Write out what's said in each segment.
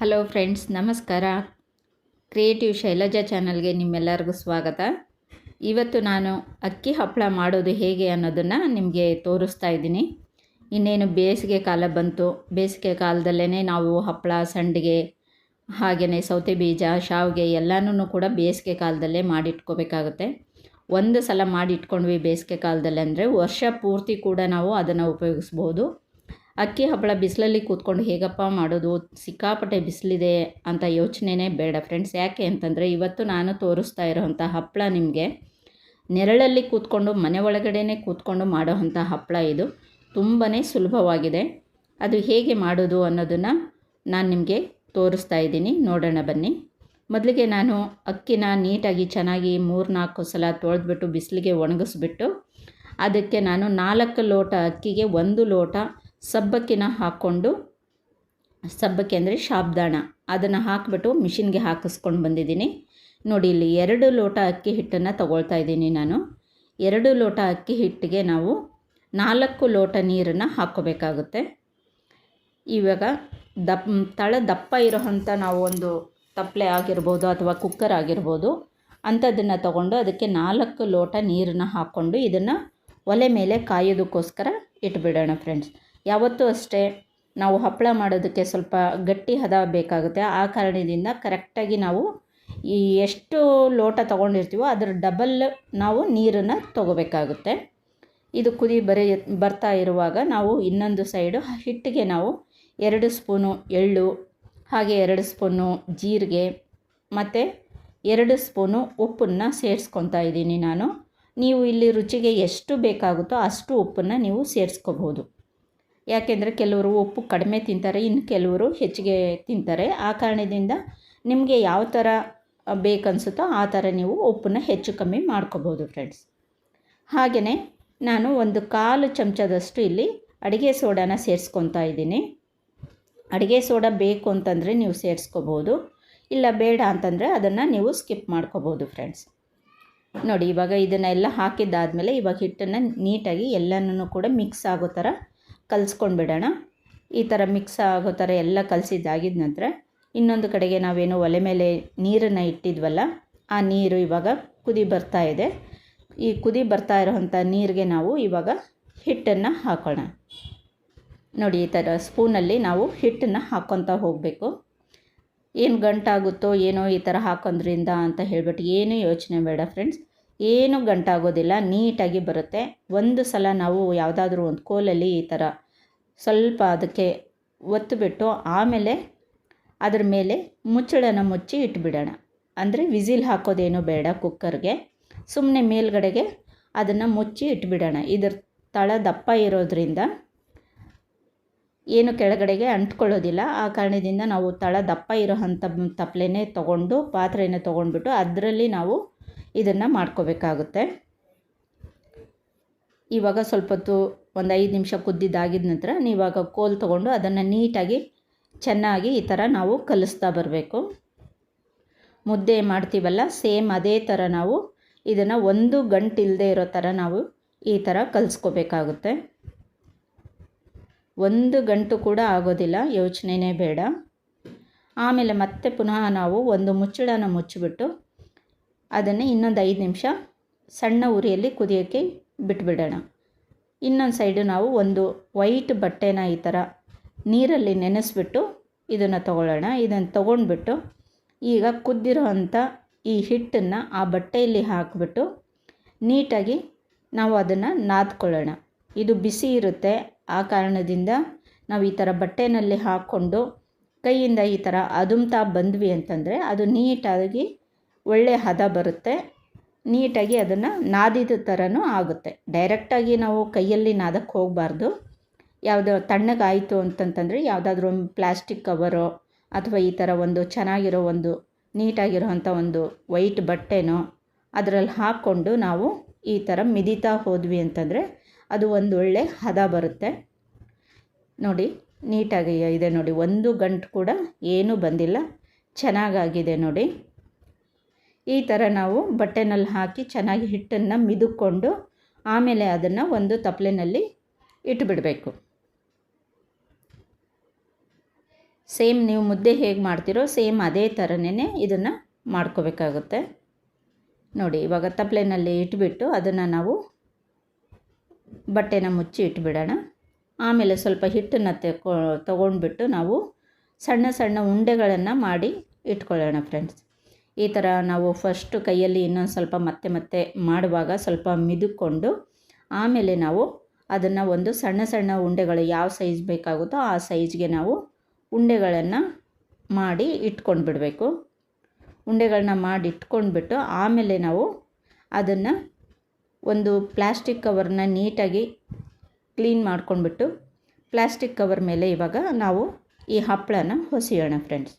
Hello friends, ನಮಸ್ಕಾರ. Creative Shailaja ಚಾನಲ್ಗೆ ನಿಮ್ಮೆಲ್ಲರಿಗೂ ಸ್ವಾಗತ. ಇವತ್ತು ನಾನು ಅಕ್ಕಿ ಹಪ್ಪಳ ಮಾಡೋದು ಹೇಗೆ ಅನ್ನೋದನ್ನು ನಿಮಗೆ ತೋರಿಸ್ತಾ ಇದ್ದೀನಿ. ಇನ್ನೇನು ಬೇಸಿಗೆ ಕಾಲ ಬಂತು. ಬೇಸಿಗೆ ಕಾಲದಲ್ಲೇ ನಾವು ಹಪ್ಪಳ, ಸಂಡಿಗೆ, ಹಾಗೆಯೇ ಸೌತೆ ಬೀಜ, ಶಾವಿಗೆ ಎಲ್ಲನೂ ಕೂಡ ಬೇಸಿಗೆ ಕಾಲದಲ್ಲೇ ಮಾಡಿಟ್ಕೋಬೇಕಾಗುತ್ತೆ. ಒಂದು ಸಲ ಮಾಡಿ ಇಟ್ಕೊಂಡ್ವಿ ಬೇಸಿಗೆ ಕಾಲದಲ್ಲಿ ಅಂದರೆ ವರ್ಷ ಪೂರ್ತಿ ಕೂಡ ನಾವು ಅದನ್ನು ಉಪಯೋಗಿಸ್ಬೋದು. ಅಕ್ಕಿ ಹಪ್ಪಳ ಬಿಸಿಲಲ್ಲಿ ಕೂತ್ಕೊಂಡು ಹೇಗಪ್ಪ ಮಾಡೋದು? ಸಿಕ್ಕಾಪಟ್ಟೆ ಬಿಸಿಲಿದೆ ಅಂತ ಯೋಚನೆನೇ ಬೇಡ ಫ್ರೆಂಡ್ಸ್. ಯಾಕೆ ಅಂತಂದರೆ ಇವತ್ತು ನಾನು ತೋರಿಸ್ತಾ ಇರೋವಂಥ ಹಪ್ಪಳ ನಿಮಗೆ. ನೆರಳಲ್ಲಿ ಕೂತ್ಕೊಂಡು ಮನೆ ಒಳಗಡೆನೇ ಕೂತ್ಕೊಂಡು ಮಾಡೋವಂಥ ಹಪ್ಪಳ ಇದು. ತುಂಬಾ ಸುಲಭವಾಗಿದೆ. ಅದು ಹೇಗೆ ಮಾಡೋದು ಅನ್ನೋದನ್ನು ನಾನು ನಿಮಗೆ ತೋರಿಸ್ತಾ ಇದ್ದೀನಿ. ನೋಡೋಣ ಬನ್ನಿ. ಮೊದಲಿಗೆ ನಾನು ಅಕ್ಕಿನ ನೀಟಾಗಿ ಚೆನ್ನಾಗಿ ಮೂರು ನಾಲ್ಕು ಸಲ ತೊಳೆದ್ಬಿಟ್ಟು ಬಿಸಿಲಿಗೆ ಒಣಗಿಸ್ಬಿಟ್ಟು ಅದಕ್ಕೆ ನಾನು ನಾಲ್ಕು ಲೋಟ ಅಕ್ಕಿಗೆ ಒಂದು ಲೋಟ ಸಬ್ಬಕ್ಕಿನ ಹಾಕ್ಕೊಂಡು, ಸಬ್ಬಕ್ಕಿ ಅಂದರೆ ಶಾಬ್ದಾಣ, ಅದನ್ನು ಹಾಕಿಬಿಟ್ಟು ಮಿಷಿನ್ಗೆ ಹಾಕಿಸ್ಕೊಂಡು ಬಂದಿದ್ದೀನಿ. ನೋಡಿ, ಇಲ್ಲಿ ಎರಡು ಲೋಟ ಅಕ್ಕಿ ಹಿಟ್ಟನ್ನು ತಗೊಳ್ತಾ ಇದ್ದೀನಿ ನಾನು. ಎರಡು ಲೋಟ ಅಕ್ಕಿ ಹಿಟ್ಟಿಗೆ ನಾವು ನಾಲ್ಕು ಲೋಟ ನೀರನ್ನು ಹಾಕ್ಕೋಬೇಕಾಗುತ್ತೆ. ಇವಾಗ ದಪ್ಪ ತಳ ದಪ್ಪ ಇರೋವಂಥ ನಾವು ಒಂದು ತಪ್ಪಲೆ ಆಗಿರ್ಬೋದು ಅಥವಾ ಕುಕ್ಕರ್ ಆಗಿರ್ಬೋದು ಅಂಥದ್ದನ್ನು ತಗೊಂಡು ಅದಕ್ಕೆ ನಾಲ್ಕು ಲೋಟ ನೀರನ್ನು ಹಾಕ್ಕೊಂಡು ಇದನ್ನು ಒಲೆ ಮೇಲೆ ಕಾಯೋದಕ್ಕೋಸ್ಕರ ಇಟ್ಬಿಡೋಣ ಫ್ರೆಂಡ್ಸ್ ಯಾವತ್ತೂ ಅಷ್ಟೇ ನಾವು ಹಪ್ಪಳ ಮಾಡೋದಕ್ಕೆ ಸ್ವಲ್ಪ ಗಟ್ಟಿ ಹದ ಬೇಕಾಗುತ್ತೆ. ಆ ಕಾರಣದಿಂದ ಕರೆಕ್ಟಾಗಿ ನಾವು ಈ ಎಷ್ಟು ಲೋಟ ತೊಗೊಂಡಿರ್ತೀವೋ ಅದರ ಡಬಲ್ ನಾವು ನೀರನ್ನು ತೊಗೋಬೇಕಾಗುತ್ತೆ. ಇದು ಕುದಿ ಬರೀ ಬರ್ತಾ ಇರುವಾಗ ನಾವು ಇನ್ನೊಂದು ಸೈಡು ಹಿಟ್ಟಿಗೆ ನಾವು ಎರಡು ಸ್ಪೂನು ಎಳ್ಳು ಹಾಗೆ ಎರಡು ಸ್ಪೂನು ಜೀರಿಗೆ, ಮತ್ತು ಎರಡು ಸ್ಪೂನು ಉಪ್ಪನ್ನು ಸೇರಿಸ್ಕೊತಾ ಇದ್ದೀನಿ ನಾನು. ನೀವು ಇಲ್ಲಿ ರುಚಿಗೆ ಎಷ್ಟು ಬೇಕಾಗುತ್ತೋ ಅಷ್ಟು ಉಪ್ಪನ್ನು ನೀವು ಸೇರಿಸ್ಕೋಬೋದು ಯಾಕೆಂದರೆ ಕೆಲವರು ಉಪ್ಪು ಕಡಿಮೆ ತಿಂತಾರೆ, ಇನ್ನು ಕೆಲವರು ಹೆಚ್ಚಿಗೆ ತಿಂತಾರೆ. ಆ ಕಾರಣದಿಂದ ನಿಮಗೆ ಯಾವ ಥರ ಬೇಕನ್ಸುತ್ತೋ ಆ ಥರ ನೀವು ಉಪ್ಪನ್ನು ಹೆಚ್ಚು ಕಮ್ಮಿ ಮಾಡ್ಕೋಬೋದು ಫ್ರೆಂಡ್ಸ್ ಹಾಗೆಯೇ ನಾನು ಒಂದು ಕಾಲು ಚಮಚದಷ್ಟು ಇಲ್ಲಿ ಅಡುಗೆ ಸೋಡಾನ ಸೇರಿಸ್ಕೊತಾ ಇದ್ದೀನಿ. ಅಡುಗೆ ಸೋಡಾ ಬೇಕು ಅಂತಂದರೆ ನೀವು ಸೇರಿಸ್ಕೋಬೋದು, ಇಲ್ಲ ಬೇಡ ಅಂತಂದರೆ ಅದನ್ನು ನೀವು ಸ್ಕಿಪ್ ಮಾಡ್ಕೋಬೋದು ಫ್ರೆಂಡ್ಸ್ ನೋಡಿ, ಇವಾಗ ಇದನ್ನೆಲ್ಲ ಹಾಕಿದ್ದಾದಮೇಲೆ ಇವಾಗ ಹಿಟ್ಟನ್ನು ನೀಟಾಗಿ ಎಲ್ಲನೂ ಕೂಡ ಮಿಕ್ಸ್ ಆಗೋ ಥರ ಕಲಿಸ್ಕೊಂಡ್ಬಿಡೋಣ ಈ ಥರ ಮಿಕ್ಸ್ ಆಗೋ ಥರ ಎಲ್ಲ ಕಲಸಿದ್ದಾಗಿದ ನಂತರ ಇನ್ನೊಂದು ಕಡೆಗೆ ನಾವೇನು ಒಲೆ ಮೇಲೆ ನೀರನ್ನು ಇಟ್ಟಿದ್ವಲ್ಲ, ಆ ನೀರು ಇವಾಗ ಕುದಿ ಬರ್ತಾ ಇದೆ. ಈ ಕುದಿ ಬರ್ತಾ ಇರೋವಂಥ ನೀರಿಗೆ ನಾವು ಇವಾಗ ಹಿಟ್ಟನ್ನು ಹಾಕೋಣ. ನೋಡಿ, ಈ ಥರ ಸ್ಪೂನಲ್ಲಿ ನಾವು ಹಿಟ್ಟನ್ನು ಹಾಕ್ಕೊತಾ ಹೋಗಬೇಕು. ಏನು ಗಂಟಾಗುತ್ತೋ ಏನೋ ಈ ಥರ ಹಾಕೋದ್ರಿಂದ ಅಂತ ಹೇಳ್ಬಿಟ್ಟು ಏನೂ ಯೋಚನೆ ಬೇಡ ಫ್ರೆಂಡ್ಸ್ ಏನು ಗಂಟಾಗೋದಿಲ್ಲ, ನೀಟಾಗಿ ಬರುತ್ತೆ. ಒಂದು ಸಲ ನಾವು ಯಾವುದಾದ್ರೂ ಒಂದು ಕೋಲಲ್ಲಿ ಈ ಥರ ಸ್ವಲ್ಪ ಅದಕ್ಕೆ ಒತ್ತುಬಿಟ್ಟು ಆಮೇಲೆ ಅದ್ರ ಮೇಲೆ ಮುಚ್ಚಳನ ಮುಚ್ಚಿ ಇಟ್ಬಿಡೋಣ. ಅಂದರೆ ವಿಸಿಲ್ ಹಾಕೋದೇನು ಬೇಡ ಕುಕ್ಕರ್ಗೆ. ಸುಮ್ಮನೆ ಮೇಲ್ಗಡೆಗೆ ಅದನ್ನು ಮುಚ್ಚಿ ಇಟ್ಬಿಡೋಣ. ಇದ್ರ ತಳ ದಪ್ಪ ಇರೋದ್ರಿಂದ ಏನು ಕೆಳಗಡೆಗೆ ಅಂಟ್ಕೊಳ್ಳೋದಿಲ್ಲ. ಆ ಕಾರಣದಿಂದ ನಾವು ತಳ ದಪ್ಪ ಇರೋ ಅಂಥ ತಪ್ಪಲೆನೇ ತೊಗೊಂಡು, ಪಾತ್ರೆನ ತೊಗೊಂಡ್ಬಿಟ್ಟು ಅದರಲ್ಲಿ ನಾವು ಇದನ್ನು ಮಾಡ್ಕೋಬೇಕಾಗುತ್ತೆ. ಇವಾಗ ಸ್ವಲ್ಪ ಹೊತ್ತು ಒಂದು ಐದು ನಿಮಿಷ ಕುದ್ದಿದ್ದಾಗಿದ ನಂತರ ನೀವಾಗ ಕೋಲ್ ತೊಗೊಂಡು ಅದನ್ನು ನೀಟಾಗಿ ಚೆನ್ನಾಗಿ ಈ ಥರ ನಾವು ಕಲಿಸ್ತಾ ಬರಬೇಕು. ಮುದ್ದೆ ಮಾಡ್ತೀವಲ್ಲ, ಸೇಮ್ ಅದೇ ಥರ ನಾವು ಇದನ್ನು ಒಂದು ಗಂಟಿಲ್ಲದೆ ಇರೋ ಥರ ನಾವು ಈ ಥರ ಕಲಿಸ್ಕೋಬೇಕಾಗುತ್ತೆ. ಒಂದು ಗಂಟು ಕೂಡ ಆಗೋದಿಲ್ಲ ಯೋಚನೆಯೇ ಬೇಡ. ಆಮೇಲೆ ಮತ್ತೆ ಪುನಃ ನಾವು ಒಂದು ಮುಚ್ಚಳನ ಮುಚ್ಚಿಬಿಟ್ಟು ಅದನ್ನು ಇನ್ನೊಂದು ಐದು ನಿಮಿಷ ಸಣ್ಣ ಉರಿಯಲ್ಲಿ ಕುದಿಯೋಕ್ಕೆ ಬಿಟ್ಬಿಡೋಣ. ಇನ್ನೊಂದು ಸೈಡು ನಾವು ಒಂದು ವೈಟ್ ಬಟ್ಟೆನ ಈ ಥರ ನೀರಲ್ಲಿ ನೆನೆಸ್ಬಿಟ್ಟು ಇದನ್ನು ತಗೊಳ್ಳೋಣ. ಇದನ್ನು ತೊಗೊಂಡ್ಬಿಟ್ಟು ಈಗ ಕುದ್ದಿರೋ ಅಂಥ ಈ ಹಿಟ್ಟನ್ನು ಆ ಬಟ್ಟೆಯಲ್ಲಿ ಹಾಕಿಬಿಟ್ಟು ನೀಟಾಗಿ ನಾವು ಅದನ್ನು ನಾದ್ಕೊಳ್ಳೋಣ. ಇದು ಬಿಸಿ ಇರುತ್ತೆ. ಆ ಕಾರಣದಿಂದ ನಾವು ಈ ಥರ ಬಟ್ಟೆನಲ್ಲಿ ಹಾಕ್ಕೊಂಡು ಕೈಯಿಂದ ಈ ಥರ ಅದುಮ್ತಾ ಬಂದ್ವಿ ಅಂತಂದರೆ ಅದು ನೀಟಾಗಿ ಒಳ್ಳೆಯ ಹದ ಬರುತ್ತೆ. ನೀಟಾಗಿ ಅದನ್ನು ನಾದಿದ ಥರನೂ ಆಗುತ್ತೆ. ಡೈರೆಕ್ಟಾಗಿ ನಾವು ಕೈಯಲ್ಲಿ ನಾದಕ್ಕೆ ಹೋಗಬಾರ್ದು. ಯಾವುದೋ ತಣ್ಣಗಾಯಿತು ಅಂತಂತಂದರೆ ಯಾವುದಾದ್ರೂ ಒಂದು ಪ್ಲ್ಯಾಸ್ಟಿಕ್ ಕವರೋ ಅಥವಾ ಈ ಥರ ಒಂದು ಚೆನ್ನಾಗಿರೋ ಒಂದು ನೀಟಾಗಿರೋವಂಥ ಒಂದು ವೈಟ್ ಬಟ್ಟೆನೋ ಅದರಲ್ಲಿ ಹಾಕ್ಕೊಂಡು ನಾವು ಈ ಥರ ಮಿದಿತಾ ಹೋದ್ವಿ ಅಂತಂದರೆ ಅದು ಒಂದು ಒಳ್ಳೆ ಹದ ಬರುತ್ತೆ. ನೋಡಿ, ನೀಟಾಗಿ ಇದೆ ನೋಡಿ. ಒಂದು ಗಂಟು ಕೂಡ ಏನೂ ಬಂದಿಲ್ಲ. ಚೆನ್ನಾಗಾಗಿದೆ ನೋಡಿ. ಈ ಥರ ನಾವು ಬಟ್ಟೆನಲ್ಲಿ ಹಾಕಿ ಚೆನ್ನಾಗಿ ಹಿಟ್ಟನ್ನು ಮಿದುಕೊಂಡು ಆಮೇಲೆ ಅದನ್ನು ಒಂದು ತಪ್ಪಲೆನಲ್ಲಿ ಇಟ್ಬಿಡಬೇಕು ಸೇಮ್ ನೀವು ಮುದ್ದೆ ಹೇಗೆ ಮಾಡ್ತೀರೋ ಸೇಮ್ ಅದೇ ಥರನೇ ಇದನ್ನು ಮಾಡ್ಕೋಬೇಕಾಗುತ್ತೆ. ನೋಡಿ, ಇವಾಗ ತಪ್ಪಲೆನಲ್ಲಿ ಇಟ್ಬಿಟ್ಟು ಅದನ್ನು ನಾವು ಬಟ್ಟೆನ ಮುಚ್ಚಿ ಇಟ್ಬಿಡೋಣ. ಆಮೇಲೆ ಸ್ವಲ್ಪ ಹಿಟ್ಟನ್ನು ತೆಕೊ, ತೊಗೊಂಡ್ಬಿಟ್ಟು ನಾವು ಸಣ್ಣ ಸಣ್ಣ ಉಂಡೆಗಳನ್ನು ಮಾಡಿ ಇಟ್ಕೊಳ್ಳೋಣ ಫ್ರೆಂಡ್ಸ್. ಈ ಥರ ನಾವು ಫಸ್ಟು ಕೈಯಲ್ಲಿ ಇನ್ನೊಂದು ಸ್ವಲ್ಪ ಮತ್ತೆ ಮತ್ತೆ ಮಾಡುವಾಗ ಸ್ವಲ್ಪ ಮಿದುಕೊಂಡು ಆಮೇಲೆ ನಾವು ಅದನ್ನು ಒಂದು ಸಣ್ಣ ಸಣ್ಣ ಉಂಡೆಗಳು ಯಾವ ಸೈಜ್ ಬೇಕಾಗುತ್ತೋ ಆ ಸೈಜ್ಗೆ ನಾವು ಉಂಡೆಗಳನ್ನು ಮಾಡಿ ಇಟ್ಕೊಂಡು ಬಿಡಬೇಕು ಉಂಡೆಗಳನ್ನ ಮಾಡಿ ಇಟ್ಕೊಂಡ್ಬಿಟ್ಟು ಆಮೇಲೆ ನಾವು ಅದನ್ನು ಒಂದು ಪ್ಲ್ಯಾಸ್ಟಿಕ್ ಕವರ್ನ ನೀಟಾಗಿ ಕ್ಲೀನ್ ಮಾಡ್ಕೊಂಡ್ಬಿಟ್ಟು ಪ್ಲ್ಯಾಸ್ಟಿಕ್ ಕವರ್ ಮೇಲೆ ಇವಾಗ ನಾವು ಈ ಹಪ್ಪಳನ ಹೊಸಿಯೋಣ ಫ್ರೆಂಡ್ಸ್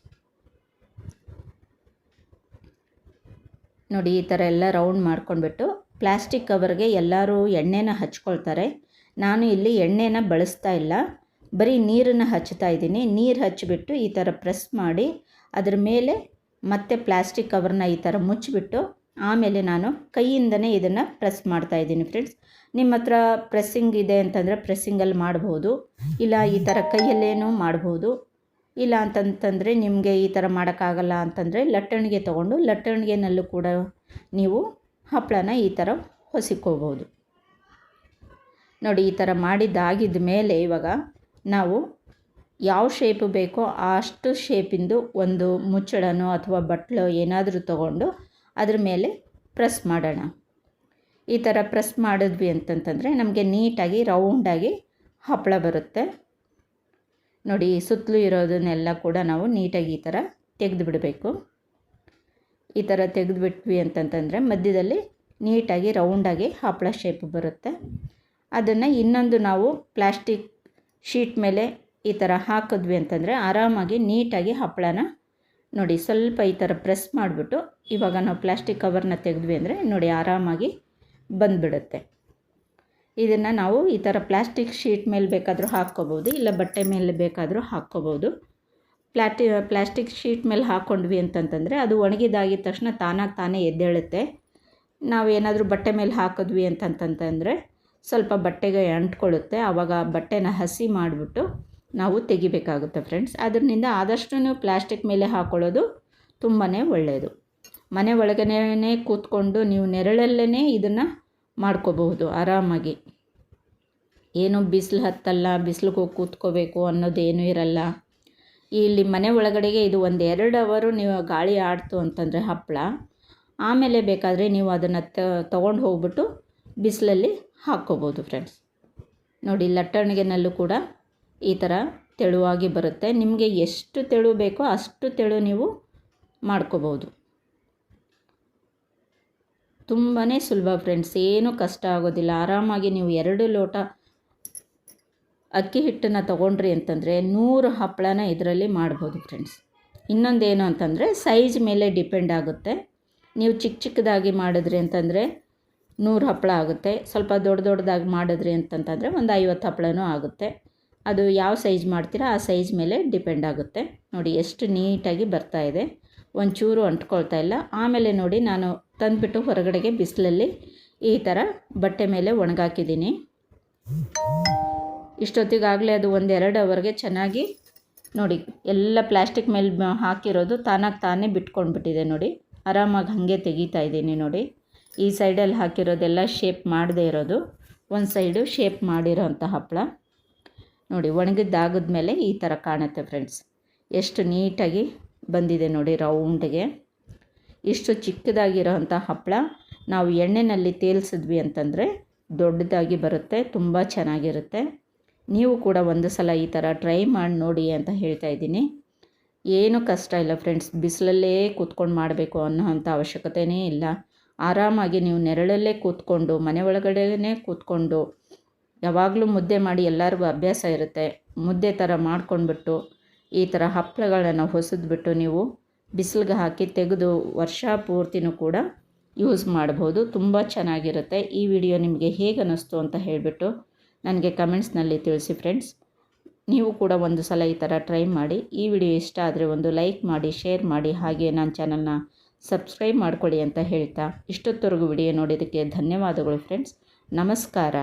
ನೋಡಿ, ಈ ಥರ ಎಲ್ಲ ರೌಂಡ್ ಮಾಡ್ಕೊಂಡ್ಬಿಟ್ಟು ಪ್ಲ್ಯಾಸ್ಟಿಕ್ ಕವರ್ಗೆ ಎಲ್ಲರೂ ಎಣ್ಣೆನ ಹಚ್ಕೊಳ್ತಾರೆ. ನಾನು ಇಲ್ಲಿ ಎಣ್ಣೆನ ಬಳಸ್ತಾ ಇಲ್ಲ. ಬರೀ ನೀರನ್ನು ಹಚ್ತಾ ಇದ್ದೀನಿ. ನೀರು ಹಚ್ಚಿಬಿಟ್ಟು ಈ ಥರ ಪ್ರೆಸ್ ಮಾಡಿ ಅದ್ರ ಮೇಲೆ ಮತ್ತೆ ಪ್ಲ್ಯಾಸ್ಟಿಕ್ ಕವರ್ನ ಈ ಥರ ಮುಚ್ಚಿಬಿಟ್ಟು ಆಮೇಲೆ ನಾನು ಕೈಯಿಂದನೇ ಇದನ್ನು ಪ್ರೆಸ್ ಮಾಡ್ತಾ ಇದ್ದೀನಿ ಫ್ರೆಂಡ್ಸ್ ನಿಮ್ಮ ಹತ್ರ ಪ್ರೆಸ್ಸಿಂಗ್ ಇದೆ ಅಂತಂದರೆ ಪ್ರೆಸ್ಸಿಂಗಲ್ಲಿ ಮಾಡ್ಬೋದು. ಇಲ್ಲ ಈ ಥರ ಕೈಯಲ್ಲೇನೂ ಮಾಡ್ಬೋದು. ಇಲ್ಲ ಅಂತಂತಂದರೆ ನಿಮಗೆ ಈ ಥರ ಮಾಡೋಕ್ಕಾಗಲ್ಲ ಅಂತಂದರೆ ಲಟ್ಟಣಿಗೆ ತೊಗೊಂಡು ಲಟ್ಟಣಿಗೆನಲ್ಲೂ ಕೂಡ ನೀವು ಹಪ್ಪಳನ ಈ ಥರ ಹೊಸಿಕೋಬೋದು ನೋಡಿ, ಈ ಥರ ಮಾಡಿದ್ದಾಗಿದ್ದ ಮೇಲೆ ಇವಾಗ ನಾವು ಯಾವ ಶೇಪ್ ಬೇಕೋ ಅಷ್ಟು ಶೇಪಿಂದು ಒಂದು ಮುಚ್ಚಳನೋ ಅಥವಾ ಬಟ್ಲೋ ಏನಾದರೂ ತೊಗೊಂಡು ಅದ್ರ ಮೇಲೆ ಪ್ರೆಸ್ ಮಾಡೋಣ. ಈ ಥರ ಪ್ರೆಸ್ ಮಾಡಿದ್ವಿ ಅಂತಂತಂದರೆ ನಮಗೆ ನೀಟಾಗಿ ರೌಂಡಾಗಿ ಹಪ್ಪಳ ಬರುತ್ತೆ. ನೋಡಿ, ಸುತ್ತಲೂ ಇರೋದನ್ನೆಲ್ಲ ಕೂಡ ನಾವು ನೀಟಾಗಿ ಈ ಥರ ತೆಗೆದು ಬಿಡಬೇಕು. ಈ ಥರ ತೆಗೆದುಬಿಟ್ವಿ ಅಂತಂತಂದರೆ ಮಧ್ಯದಲ್ಲಿ ನೀಟಾಗಿ ರೌಂಡಾಗಿ ಹಪ್ಪಳ ಶೇಪ್ ಬರುತ್ತೆ. ಅದನ್ನು ಇನ್ನೊಂದು ನಾವು ಪ್ಲ್ಯಾಸ್ಟಿಕ್ ಶೀಟ್ ಮೇಲೆ ಈ ಥರ ಹಾಕಿದ್ವಿ ಅಂತಂದರೆ ಆರಾಮಾಗಿ ನೀಟಾಗಿ ಹಪ್ಪಳನ ನೋಡಿ ಸ್ವಲ್ಪ ಈ ಥರ ಪ್ರೆಸ್ ಮಾಡಿಬಿಟ್ಟು ಇವಾಗ ನಾವು ಪ್ಲ್ಯಾಸ್ಟಿಕ್ ಕವರ್ನ ತೆಗೆದ್ವಿ ಅಂದರೆ ನೋಡಿ ಆರಾಮಾಗಿ ಬಂದುಬಿಡುತ್ತೆ. ಇದನ್ನು ನಾವು ಈ ಥರ ಪ್ಲ್ಯಾಸ್ಟಿಕ್ ಶೀಟ್ ಮೇಲೆ ಬೇಕಾದರೂ ಹಾಕ್ಕೋಬೋದು, ಇಲ್ಲ ಬಟ್ಟೆ ಮೇಲೆ ಬೇಕಾದರೂ ಹಾಕ್ಕೋಬೋದು. ಪ್ಲಾಟಿ ಪ್ಲ್ಯಾಸ್ಟಿಕ್ ಶೀಟ್ ಮೇಲೆ ಹಾಕ್ಕೊಂಡ್ವಿ ಅಂತಂತಂದರೆ ಅದು ಒಣಗಿದಾಗಿದ ತಕ್ಷಣ ತಾನಾಗಿ ತಾನೇ ಎದ್ದೇಳುತ್ತೆ. ನಾವು ಏನಾದರೂ ಬಟ್ಟೆ ಮೇಲೆ ಹಾಕಿದ್ವಿ ಅಂತಂತಂತಂದರೆ ಸ್ವಲ್ಪ ಬಟ್ಟೆಗೆ ಅಂಟ್ಕೊಳ್ಳುತ್ತೆ. ಆವಾಗ ಬಟ್ಟೆನ ಹಸಿ ಮಾಡಿಬಿಟ್ಟು ನಾವು ತೆಗಿಬೇಕಾಗುತ್ತೆ ಫ್ರೆಂಡ್ಸ್ ಅದರಿಂದ ಆದಷ್ಟು ಪ್ಲ್ಯಾಸ್ಟಿಕ್ ಮೇಲೆ ಹಾಕೊಳ್ಳೋದು ತುಂಬಾ ಒಳ್ಳೆಯದು ಮನೆ ಒಳಗನೇ ಕೂತ್ಕೊಂಡು ನೀವು ನೆರಳಲ್ಲೇ ಇದನ್ನು ಮಾಡ್ಕೋಬಹುದು ಆರಾಮಾಗಿ. ಏನು ಬಿಸಿಲು ಹತ್ತಲ್ಲ, ಬಿಸಿಲಿಗೆ ಹೋಗಿ ಕೂತ್ಕೋಬೇಕು ಅನ್ನೋದೇನೂ ಇರಲ್ಲ. ಇಲ್ಲಿ ಮನೆ ಒಳಗಡೆಗೆ ಇದು ಒಂದು ಎರಡು ಅವರು ನೀವು ಗಾಳಿ ಆಡ್ತು ಅಂತಂದರೆ ಹಪ್ಪಳ. ಆಮೇಲೆ ಬೇಕಾದರೆ ನೀವು ಅದನ್ನು ತೊಗೊಂಡು ಹೋಗ್ಬಿಟ್ಟು ಬಿಸಿಲಲ್ಲಿ ಹಾಕ್ಕೋಬೋದು ಫ್ರೆಂಡ್ಸ್ ನೋಡಿ ಲಟ್ಟಣಿಗೆನಲ್ಲೂ ಕೂಡ ಈ ಥರ ತೆಳುವಾಗಿ ಬರುತ್ತೆ. ನಿಮಗೆ ಎಷ್ಟು ತೆಳು ಬೇಕೋ ಅಷ್ಟು ತೆಳು ನೀವು ಮಾಡ್ಕೋಬೋದು. ತುಂಬಾ ಸುಲಭ ಫ್ರೆಂಡ್ಸ್, ಏನೂ ಕಷ್ಟ ಆಗೋದಿಲ್ಲ. ಆರಾಮಾಗಿ ನೀವು ಎರಡು ಲೋಟ ಅಕ್ಕಿ ಹಿಟ್ಟನ್ನು ತೊಗೊಂಡ್ರಿ ಅಂತಂದರೆ ನೂರು ಹಪ್ಪಳನ ಇದರಲ್ಲಿ ಮಾಡ್ಬೋದು ಫ್ರೆಂಡ್ಸ್. ಇನ್ನೊಂದೇನು ಅಂತಂದರೆ ಸೈಜ್ ಮೇಲೆ ಡಿಪೆಂಡ್ ಆಗುತ್ತೆ. ನೀವು ಚಿಕ್ಕ ಚಿಕ್ಕದಾಗಿ ಮಾಡಿದ್ರಿ ಅಂತಂದರೆ ನೂರು ಹಪ್ಪಳ ಆಗುತ್ತೆ. ಸ್ವಲ್ಪ ದೊಡ್ಡ ದೊಡ್ಡದಾಗಿ ಮಾಡಿದ್ರಿ ಅಂತಂತಂದರೆ ಒಂದು ಐವತ್ತು ಹಪ್ಪಳನೂ ಆಗುತ್ತೆ. ಅದು ಯಾವ ಸೈಜ್ ಮಾಡ್ತೀರಾ ಆ ಸೈಜ್ ಮೇಲೆ ಡಿಪೆಂಡ್ ಆಗುತ್ತೆ. ನೋಡಿ, ಎಷ್ಟು ನೀಟಾಗಿ ಬರ್ತಾ ಇದೆ. ಒಂಚೂರು ಅಂಟ್ಕೊಳ್ತಾ ಇಲ್ಲ. ಆಮೇಲೆ ನೋಡಿ, ನಾನು ತಂದುಬಿಟ್ಟು ಹೊರಗಡೆಗೆ ಬಿಸಿಲಲ್ಲಿ ಈ ಥರ ಬಟ್ಟೆ ಮೇಲೆ ಒಣಗಾಕಿದ್ದೀನಿ. ಇಷ್ಟೊತ್ತಿಗಾಗಲೇ ಅದು ಒಂದೆರಡು ಅವರ್ಗೆ ಚೆನ್ನಾಗಿ ನೋಡಿ, ಎಲ್ಲ ಪ್ಲ್ಯಾಸ್ಟಿಕ್ ಮೇಲೆ ಹಾಕಿರೋದು ತಾನಾಗಿ ತಾನೇ ಬಿಟ್ಕೊಂಡ್ಬಿಟ್ಟಿದೆ ನೋಡಿ. ಆರಾಮಾಗಿ ಹಾಗೆ ತೆಗಿತಾ ಇದ್ದೀನಿ ನೋಡಿ. ಈ ಸೈಡಲ್ಲಿ ಹಾಕಿರೋದೆಲ್ಲ ಶೇಪ್ ಮಾಡದೇ ಇರೋದು. ಒಂದು ಸೈಡು ಶೇಪ್ ಮಾಡಿರೋ ಅಂಥ ಹಪ್ಪಳ. ನೋಡಿ, ಒಣಗಿದ್ದಾಗಿದ್ಮೇಲೆ ಈ ಥರ ಕಾಣುತ್ತೆ ಫ್ರೆಂಡ್ಸ್ ಎಷ್ಟು ನೀಟಾಗಿ ಬಂದಿದೆ ನೋಡಿ ರೌಂಡ್ಗೆ ಇಷ್ಟು ಚಿಕ್ಕದಾಗಿರೋ ಅಂಥ ಹಪ್ಪಳ ನಾವು ಎಣ್ಣೆಯಲ್ಲಿ ತೇಲ್ಸಿದ್ವಿ ಅಂತಂದರೆ ದೊಡ್ಡದಾಗಿ ಬರುತ್ತೆ, ತುಂಬ ಚೆನ್ನಾಗಿರುತ್ತೆ. ನೀವು ಕೂಡ ಒಂದು ಸಲ ಈ ಥರ ಟ್ರೈ ಮಾಡಿ ನೋಡಿ ಅಂತ ಹೇಳ್ತಾ ಇದ್ದೀನಿ. ಏನು ಕಷ್ಟ ಇಲ್ಲ ಫ್ರೆಂಡ್ಸ್ ಬಿಸಿಲಲ್ಲೇ ಕೂತ್ಕೊಂಡು ಮಾಡಬೇಕು ಅನ್ನೋ ಅಂಥ ಅವಶ್ಯಕತೆಯೇ ಇಲ್ಲ. ಆರಾಮಾಗಿ ನೀವು ನೆರಳಲ್ಲೇ ಕೂತ್ಕೊಂಡು, ಮನೆ ಒಳಗಡೆನೇ ಕೂತ್ಕೊಂಡು ಯಾವಾಗಲೂ ಮುದ್ದೆ ಮಾಡಿ ಎಲ್ಲರಿಗೂ ಅಭ್ಯಾಸ ಇರುತ್ತೆ. ಮುದ್ದೆ ಥರ ಮಾಡ್ಕೊಂಡ್ಬಿಟ್ಟು, ಈ ಥರ ಹಪ್ಪಳಗಳನ್ನು ಹೊಸದ್ಬಿಟ್ಟು ನೀವು ಬಿಸಿಲಿಗೆ ಹಾಕಿ ತೆಗೆದು ವರ್ಷ ಪೂರ್ತಿನೂ ಕೂಡ ಯೂಸ್ ಮಾಡ್ಬೋದು. ತುಂಬ ಚೆನ್ನಾಗಿರುತ್ತೆ. ಈ ವಿಡಿಯೋ ನಿಮಗೆ ಹೇಗೆ ಅನ್ನಿಸ್ತು ಅಂತ ಹೇಳಿಬಿಟ್ಟು ನನಗೆ ಕಮೆಂಟ್ಸ್ನಲ್ಲಿ ತಿಳಿಸಿ ಫ್ರೆಂಡ್ಸ್. ನೀವು ಕೂಡ ಒಂದು ಸಲ ಈ ಥರ ಟ್ರೈ ಮಾಡಿ. ಈ ವಿಡಿಯೋ ಇಷ್ಟ ಆದರೆ ಒಂದು ಲೈಕ್ ಮಾಡಿ, ಶೇರ್ ಮಾಡಿ, ಹಾಗೆ ನನ್ನ ಚಾನಲ್ನ ಸಬ್ಸ್ಕ್ರೈಬ್ ಮಾಡ್ಕೊಳ್ಳಿ ಅಂತ ಹೇಳ್ತಾ ಇಷ್ಟೊತ್ತವರೆಗೂ ವಿಡಿಯೋ ನೋಡಿದ್ದಕ್ಕೆ ಧನ್ಯವಾದಗಳು ಫ್ರೆಂಡ್ಸ್. ನಮಸ್ಕಾರ.